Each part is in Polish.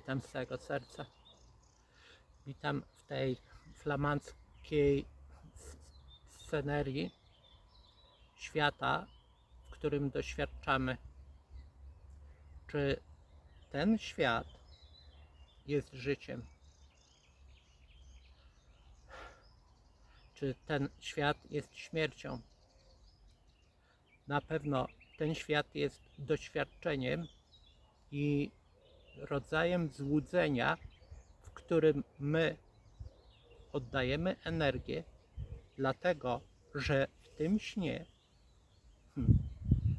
witam z całego serca. Witam w tej flamandzkiej scenerii świata, w którym doświadczamy. Czy ten świat jest życiem? Czy ten świat jest śmiercią? Na pewno ten świat jest doświadczeniem i rodzajem złudzenia, w którym my oddajemy energię, dlatego że w tym śnie hmm,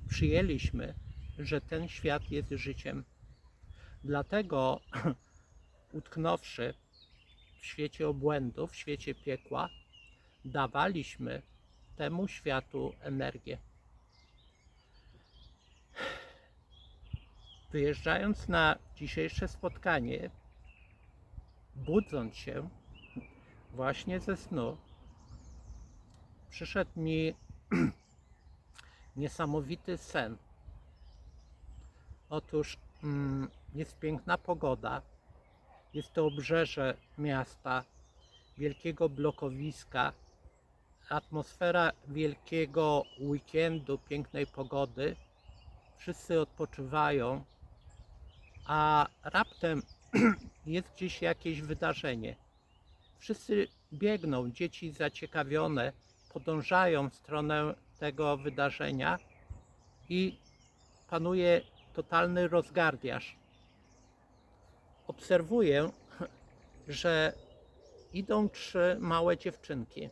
przyjęliśmy, że ten świat jest życiem. Dlatego utknąwszy w świecie obłędu, w świecie piekła, dawaliśmy temu światu energię. Wyjeżdżając na dzisiejsze spotkanie, budząc się właśnie ze snu, przyszedł mi niesamowity sen. Otóż mm, jest piękna pogoda, jest to obrzeże miasta, wielkiego blokowiska, atmosfera wielkiego weekendu, pięknej pogody. Wszyscy odpoczywają, a raptem jest gdzieś jakieś wydarzenie. Wszyscy biegną, dzieci zaciekawione, podążają w stronę tego wydarzenia i panuje totalny rozgardiaż. Obserwuję, że idą trzy małe dziewczynki.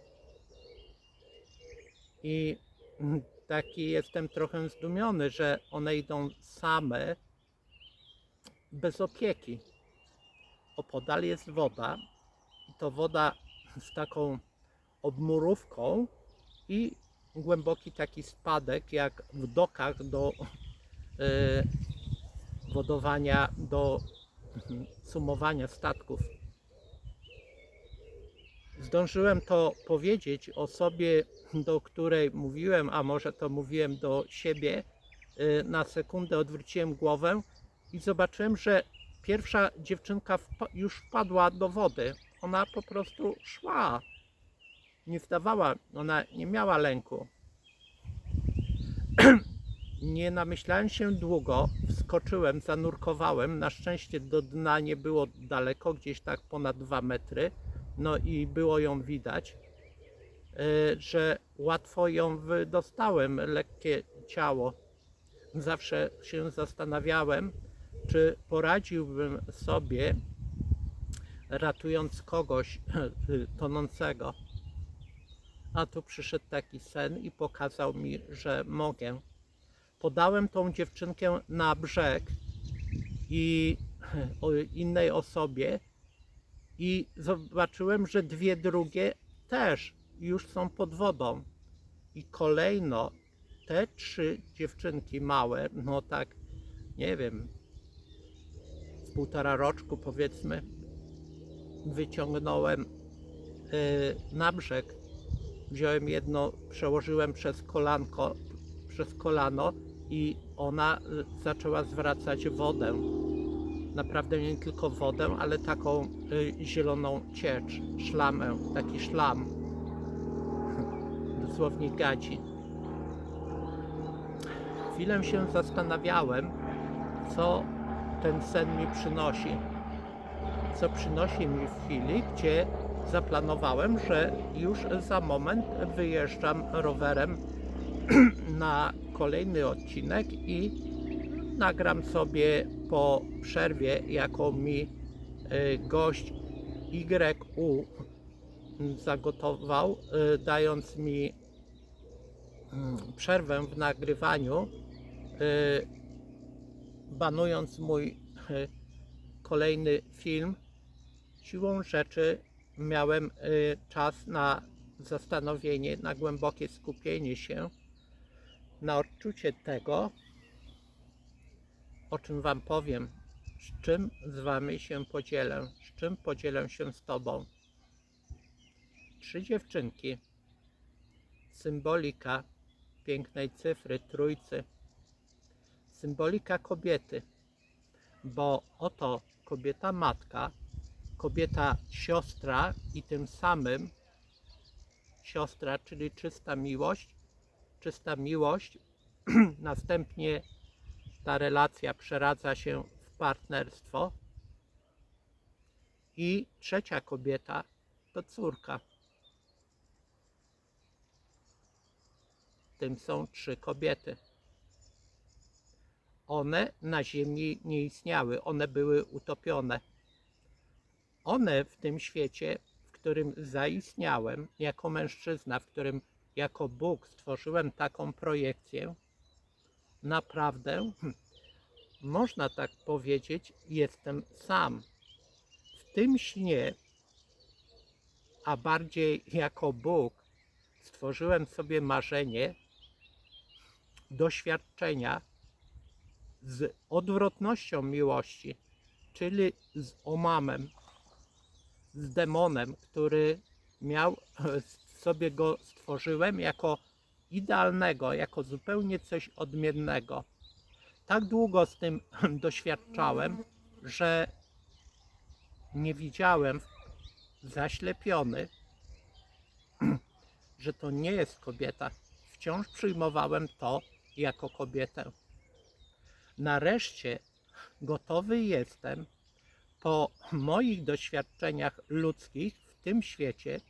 I mm, taki jestem trochę zdumiony, że one idą same, bez opieki. Opodal jest woda, to woda z taką obmurówką i głęboki taki spadek, jak w dokach do e, wodowania, do mhm, sumowania statków. Zdążyłem to powiedzieć osobie, do której mówiłem, a może to mówiłem do siebie. Y, Na sekundę odwróciłem głowę i zobaczyłem, że pierwsza dziewczynka już wpadła do wody. Ona po prostu szła. Nie zdawała, ona nie miała lęku. Nie namyślałem się długo, wskoczyłem, zanurkowałem. Na szczęście do dna nie było daleko, gdzieś tak ponad 2 metry. No i było ją widać, e, że łatwo ją wydostałem, lekkie ciało. Zawsze się zastanawiałem, czy poradziłbym sobie, ratując kogoś tonącego. A tu przyszedł taki sen i pokazał mi, że mogę. Podałem tą dziewczynkę na brzeg i innej osobie i zobaczyłem, że dwie drugie też już są pod wodą. I kolejno te trzy dziewczynki małe, no tak, nie wiem, półtora roczku powiedzmy, wyciągnąłem y, na brzeg. Wziąłem jedno, przełożyłem przez kolanko, przez kolano i ona y, zaczęła zwracać wodę naprawdę nie tylko wodę, ale taką y, zieloną ciecz, szlamę, taki szlam. Dosłownie gadzi. Chwilę się zastanawiałem, co ten sen mi przynosi. Co przynosi mi w chwili, gdzie zaplanowałem, że już za moment wyjeżdżam rowerem na kolejny odcinek i nagram sobie po przerwie, jaką mi y, gość YU zagotował, y, dając mi mm, przerwę w nagrywaniu, y, banując mój y, kolejny film. Siłą rzeczy miałem y, czas na zastanowienie, na głębokie skupienie się, na odczucie tego, o czym Wam powiem, z czym z Wami się podzielę, z czym podzielę się z Tobą. Trzy dziewczynki, symbolika pięknej cyfry trójcy, symbolika kobiety, bo oto kobieta matka, kobieta siostra i tym samym siostra, czyli czysta miłość, czysta miłość, następnie ta relacja przeradza się w partnerstwo i trzecia kobieta to córka. Tym są trzy kobiety. One na ziemi nie istniały, one były utopione. One w tym świecie, w którym zaistniałem jako mężczyzna, w którym jako Bóg stworzyłem taką projekcję, naprawdę, hm, można tak powiedzieć, jestem sam. W tym śnie, a bardziej jako Bóg, stworzyłem sobie marzenie, doświadczenia z odwrotnością miłości, czyli z omamem, z demonem, który miał sobie go stworzyłem jako idealnego, jako zupełnie coś odmiennego. Tak długo z tym doświadczałem, że nie widziałem, zaślepiony, że to nie jest kobieta. Wciąż przyjmowałem to jako kobietę. Nareszcie gotowy jestem po moich doświadczeniach ludzkich w tym świecie,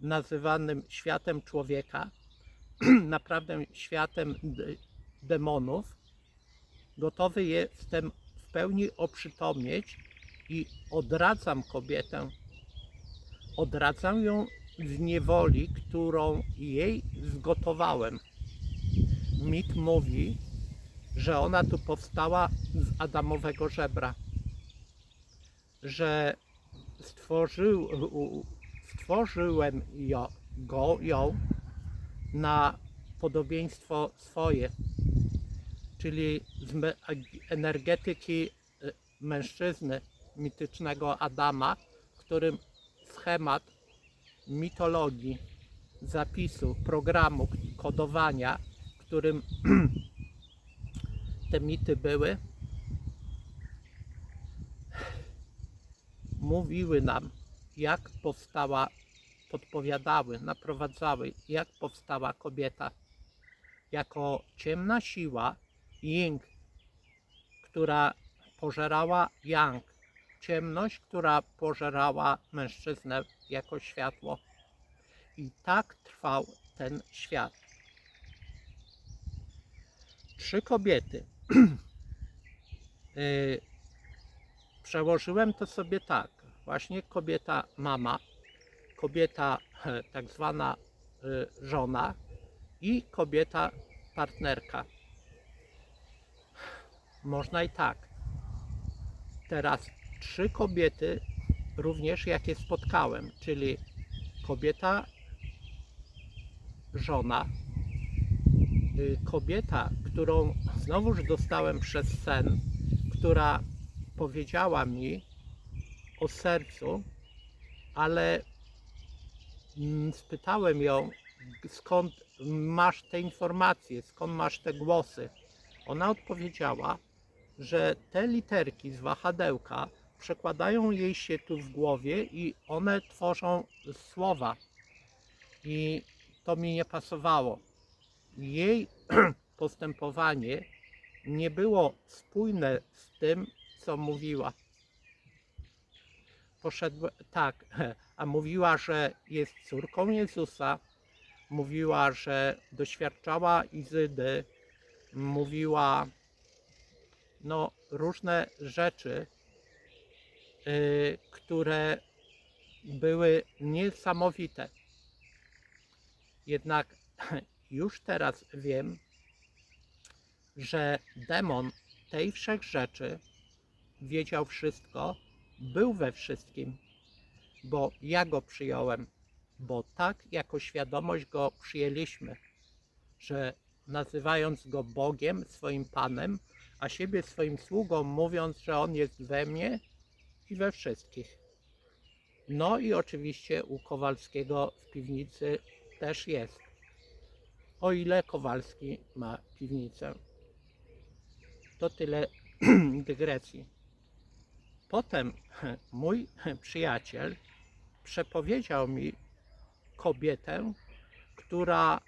nazywanym światem człowieka, naprawdę światem demonów, gotowy jestem w pełni oprzytomnieć i odradzam kobietę. Odradzam ją z niewoli, którą jej zgotowałem. Mit mówi, że ona tu powstała z Adamowego żebra, że stworzył, stworzyłem ją, go, ją na podobieństwo swoje, czyli z energetyki y, mężczyzny mitycznego Adama, którym schemat mitologii, zapisu, programu, kodowania, którym te mity były, mówiły nam, jak powstała, podpowiadały, naprowadzały, jak powstała kobieta. Jako ciemna siła, Ying, która pożerała Yang, ciemność, która pożerała mężczyznę jako światło. I tak trwał ten świat. Trzy kobiety. Y, Przełożyłem to sobie tak. Właśnie kobieta mama, kobieta e, tak zwana y, żona i kobieta partnerka. Można i tak. Teraz trzy kobiety również jakie spotkałem, czyli kobieta żona, kobieta, którą znowuż dostałem przez sen, która powiedziała mi o sercu, ale mm, spytałem ją, skąd masz te informacje, skąd masz te głosy. Ona odpowiedziała, że te literki z wahadełka przekładają jej się tu w głowie i one tworzą słowa. I to mi nie pasowało. Jej postępowanie nie było spójne z tym, co mówiła. Poszedł tak, a mówiła, że jest córką Jezusa, mówiła, że doświadczała Izydy, mówiła no, różne rzeczy, y, które były niesamowite. Jednak już teraz wiem, że demon tej wszechrzeczy wiedział wszystko, był we wszystkim, bo ja go przyjąłem, bo tak jako świadomość go przyjęliśmy, że nazywając go Bogiem, swoim Panem, a siebie swoim sługą, mówiąc, że on jest we mnie i we wszystkich. No i oczywiście u Kowalskiego w piwnicy też jest. O ile Kowalski ma piwnicę. To tyle dygresji. potem mój przyjaciel przepowiedział mi kobietę, która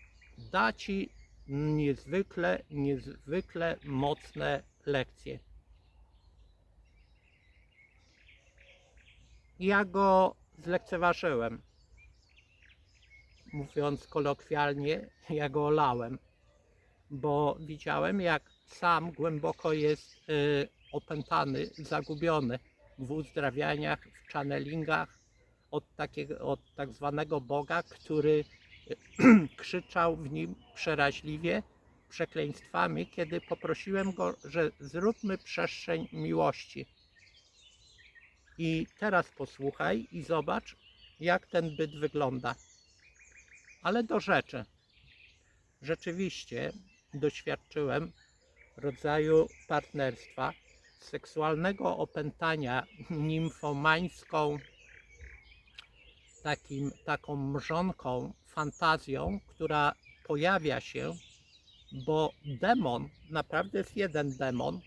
da ci niezwykle, niezwykle mocne lekcje. Ja go zlekceważyłem. Mówiąc kolokwialnie, ja go olałem, bo widziałem, jak sam głęboko jest y, opętany, zagubiony w uzdrawianiach, w channelingach od, takiego, od tak zwanego Boga, który krzyczał w nim przeraźliwie przekleństwami, kiedy poprosiłem go, że zróbmy przestrzeń miłości. I teraz posłuchaj i zobacz, jak ten byt wygląda. Ale do rzeczy. Rzeczywiście doświadczyłem rodzaju partnerstwa, seksualnego opętania nimfomańską, takim, taką mrzonką, fantazją, która pojawia się, bo demon, naprawdę jest jeden demon,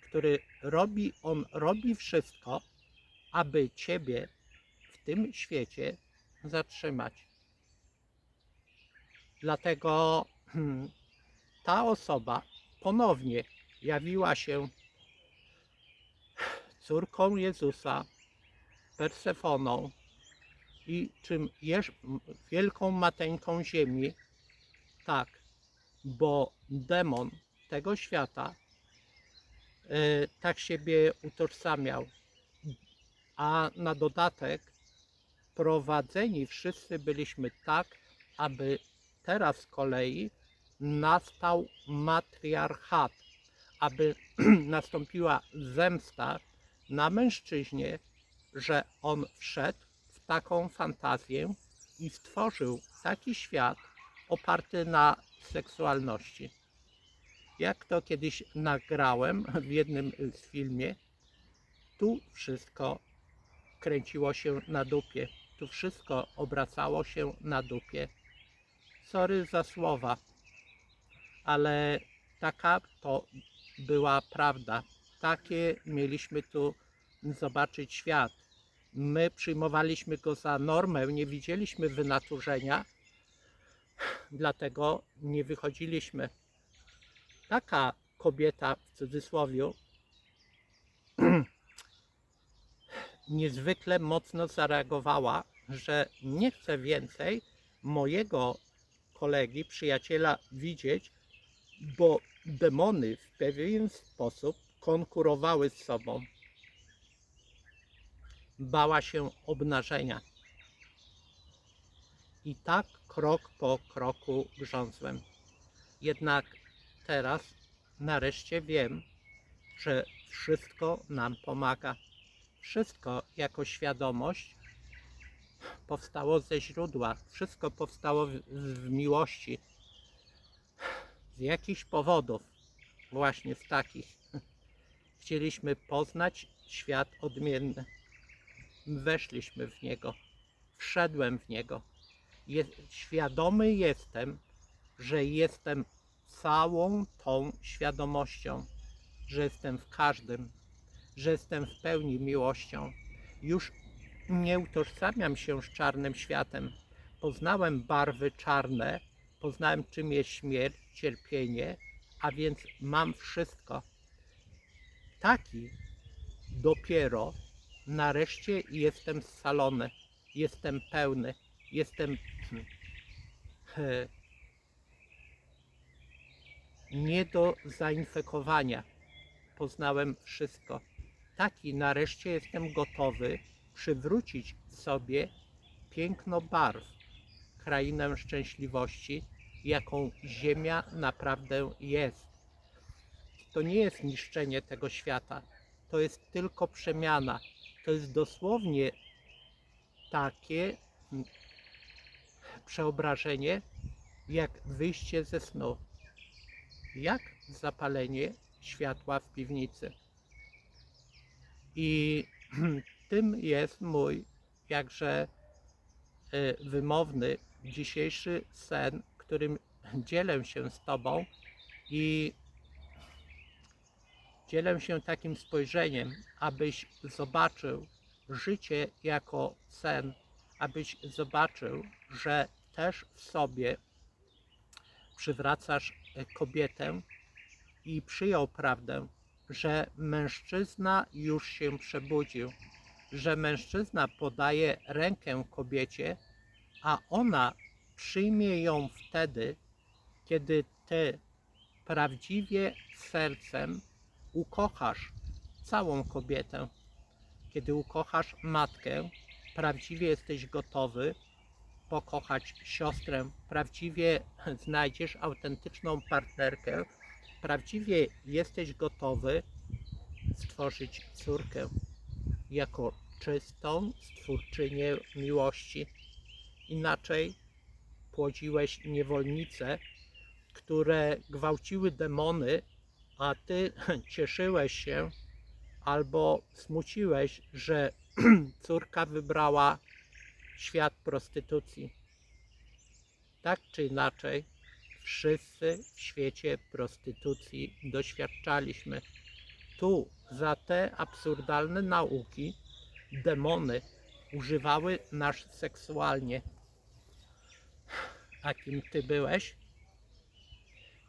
który robi, on robi wszystko, aby ciebie w tym świecie zatrzymać. Dlatego hmm, ta osoba ponownie jawiła się córką Jezusa, Persefoną i czym jest wielką mateńką ziemi, tak, bo demon tego świata e, tak siebie utożsamiał, a na dodatek prowadzeni wszyscy byliśmy tak, aby teraz z kolei nastał matriarchat, aby nastąpiła zemsta na mężczyźnie, że on wszedł w taką fantazję i stworzył taki świat oparty na seksualności. Jak to kiedyś nagrałem w jednym z filmie, tu wszystko kręciło się na dupie. Wszystko obracało się na dupie. Sorry za słowa, ale taka to była prawda. Takie mieliśmy tu zobaczyć świat. My przyjmowaliśmy go za normę, nie widzieliśmy wynaturzenia, dlatego nie wychodziliśmy. Taka kobieta w cudzysłowie niezwykle mocno zareagowała, że nie chce więcej mojego kolegi, przyjaciela widzieć, bo demony w pewien sposób konkurowały z sobą. Bała się obnażenia. I tak krok po kroku grzązłem. Jednak teraz nareszcie wiem, że wszystko nam pomaga. Wszystko jako świadomość powstało ze źródła. Wszystko powstało w, w miłości. Z jakichś powodów, właśnie z takich. Chcieliśmy poznać świat odmienny. Weszliśmy w niego. Wszedłem w niego. Je, świadomy jestem, że jestem całą tą świadomością, że jestem w każdym, że jestem w pełni miłością. Już nie utożsamiam się z czarnym światem. Poznałem barwy czarne, poznałem czym jest śmierć, cierpienie, a więc mam wszystko. Taki dopiero nareszcie jestem scalony, jestem pełny, jestem nie do zainfekowania. Poznałem wszystko. Taki nareszcie jestem gotowy przywrócić sobie piękno barw, krainę szczęśliwości, jaką Ziemia naprawdę jest. To nie jest niszczenie tego świata, to jest tylko przemiana. To jest dosłownie takie przeobrażenie, jak wyjście ze snu, jak zapalenie światła w piwnicy. I tym jest mój jakże e, wymowny dzisiejszy sen, którym dzielę się z Tobą i Dzielę się takim spojrzeniem, abyś zobaczył życie jako sen, abyś zobaczył, że też w sobie przywracasz e, kobietę i przyjął prawdę, że mężczyzna już się przebudził, że mężczyzna podaje rękę kobiecie, a ona przyjmie ją wtedy, kiedy ty prawdziwie sercem ukochasz całą kobietę. Kiedy ukochasz matkę, prawdziwie jesteś gotowy pokochać siostrę, prawdziwie znajdziesz autentyczną partnerkę, prawdziwie jesteś gotowy stworzyć córkę jako czystą stwórczynię miłości. Inaczej płodziłeś niewolnice, które gwałciły demony, a ty cieszyłeś się albo smuciłeś, że córka wybrała świat prostytucji. Tak czy inaczej, wszyscy w świecie prostytucji doświadczaliśmy. Tu za te absurdalne nauki demony używały nas seksualnie. A kim ty byłeś?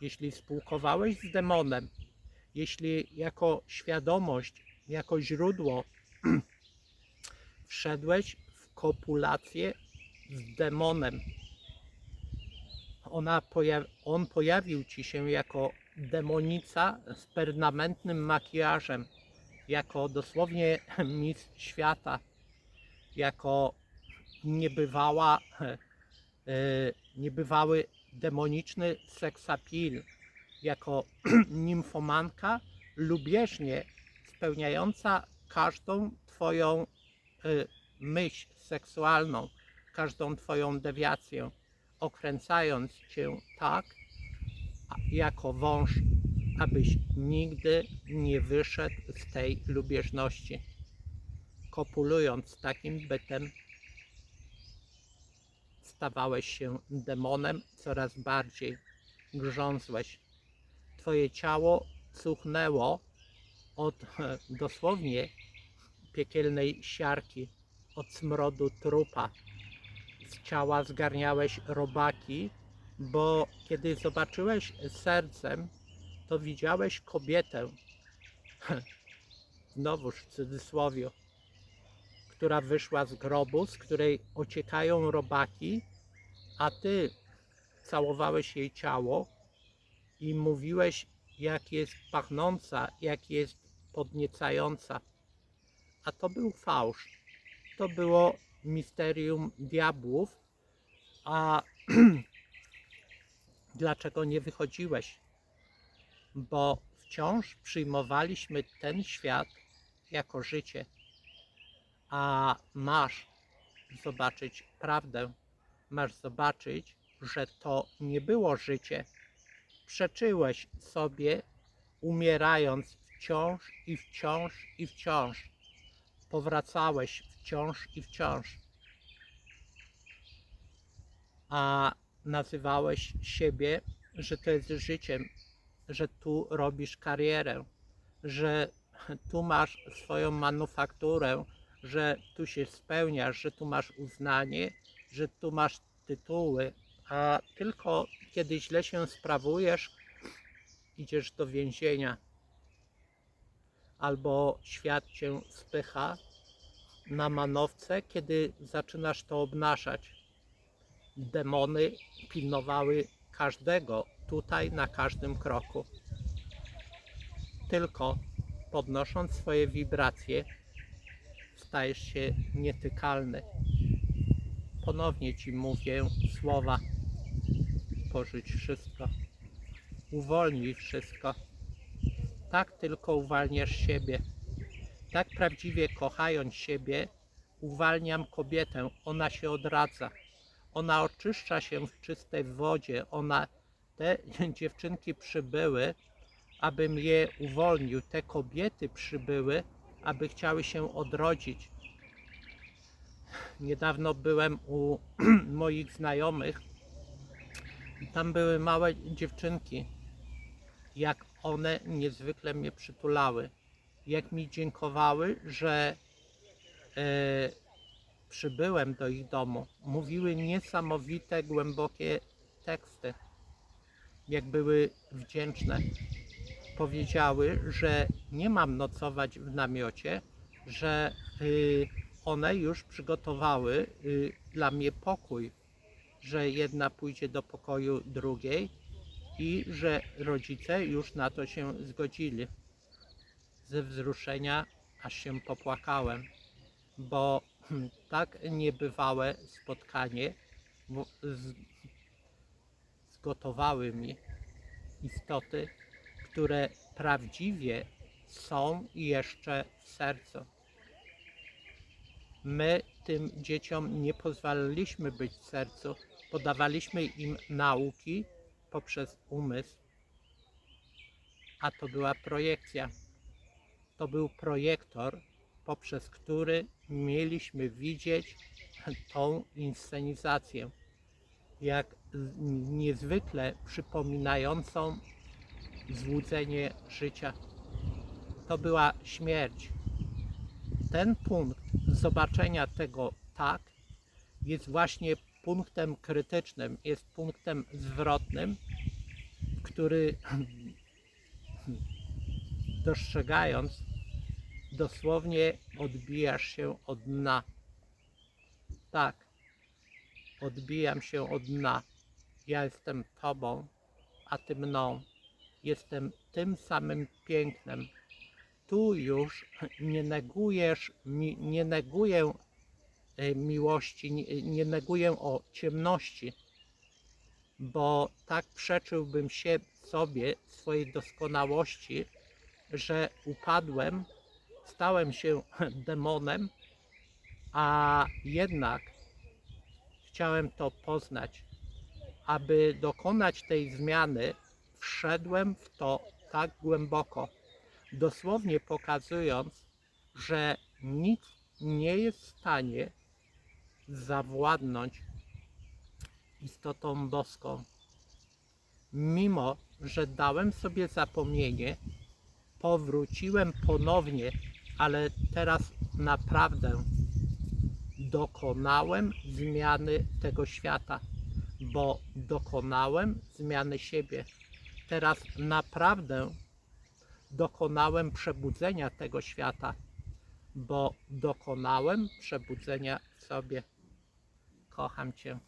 Jeśli spółkowałeś z demonem, jeśli jako świadomość, jako źródło wszedłeś w kopulację z demonem, ona on pojawił ci się jako demonica z permanentnym makijażem, jako dosłownie mistrz świata, jako niebywała, e, niebywały demoniczny seksapil, jako nimfomanka lubieżnie spełniająca każdą twoją y, myśl seksualną, każdą twoją dewiację, okręcając cię tak, jako wąż, abyś nigdy nie wyszedł z tej lubieżności. Kopulując takim bytem, stawałeś się demonem coraz bardziej, grzązłeś. Twoje ciało cuchnęło od dosłownie piekielnej siarki, od smrodu trupa. Z ciała zgarniałeś robaki, bo kiedy zobaczyłeś sercem, to widziałeś kobietę, znowuż w cudzysłowie, która wyszła z grobu, z której ociekają robaki, a ty całowałeś jej ciało i mówiłeś, jak jest pachnąca, jak jest podniecająca. A to był fałsz. To było misterium diabłów. A dlaczego nie wychodziłeś? Bo wciąż przyjmowaliśmy ten świat jako życie. A masz zobaczyć prawdę. Masz zobaczyć, że to nie było życie. Przeczyłeś sobie, umierając wciąż i wciąż i wciąż. Powracałeś wciąż i wciąż. A nazywałeś siebie, że to jest życiem, że tu robisz karierę, że tu masz swoją manufakturę, że tu się spełniasz, że tu masz uznanie, że tu masz tytuły, a tylko kiedy źle się sprawujesz, idziesz do więzienia. Albo świat cię spycha na manowce, kiedy zaczynasz to obnażać. Demony pilnowały każdego tutaj na każdym kroku. Tylko podnosząc swoje wibracje, stajesz się nietykalny. Ponownie ci mówię słowa: porzuć wszystko, uwolnij wszystko. Tak tylko uwalniasz siebie. Tak prawdziwie kochając siebie, uwalniam kobietę. Ona się odradza. Ona oczyszcza się w czystej wodzie. Ona, te dziewczynki przybyły, abym je uwolnił. Te kobiety przybyły, aby chciały się odrodzić. Niedawno byłem u moich znajomych tam były małe dziewczynki. Jak one niezwykle mnie przytulały. Jak mi dziękowały, że e, przybyłem do ich domu, mówiły niesamowite, głębokie teksty, jak były wdzięczne. Powiedziały, że nie mam nocować w namiocie, że y, one już przygotowały y, dla mnie pokój, że jedna pójdzie do pokoju drugiej i że rodzice już na to się zgodzili. Ze wzruszenia aż się popłakałem, bo hmm, tak niebywałe spotkanie zgotowały mi istoty, które prawdziwie są jeszcze w sercu. My tym dzieciom nie pozwalaliśmy być w sercu, podawaliśmy im nauki poprzez umysł, a to była projekcja. To był projektor, poprzez który mieliśmy widzieć tą inscenizację, jak niezwykle przypominającą złudzenie życia. To była śmierć. Ten punkt zobaczenia tego tak jest właśnie punktem krytycznym, jest punktem zwrotnym, który dostrzegając dosłownie odbijasz się od dna. Tak, odbijam się od dna. Ja jestem Tobą, a Ty mną. Jestem tym samym pięknem. Tu już nie negujesz, mi, nie neguję e, miłości, nie, nie neguję o ciemności, bo tak przeczyłbym się sobie swojej doskonałości, że upadłem, stałem się demonem, a jednak chciałem to poznać. Aby dokonać tej zmiany, wszedłem w to tak głęboko, dosłownie pokazując, że nic nie jest w stanie zawładnąć istotą boską. Mimo, że dałem sobie zapomnienie, powróciłem ponownie, ale teraz naprawdę dokonałem zmiany tego świata, bo dokonałem zmiany siebie. Teraz naprawdę dokonałem przebudzenia tego świata, bo dokonałem przebudzenia w sobie. Kocham Cię.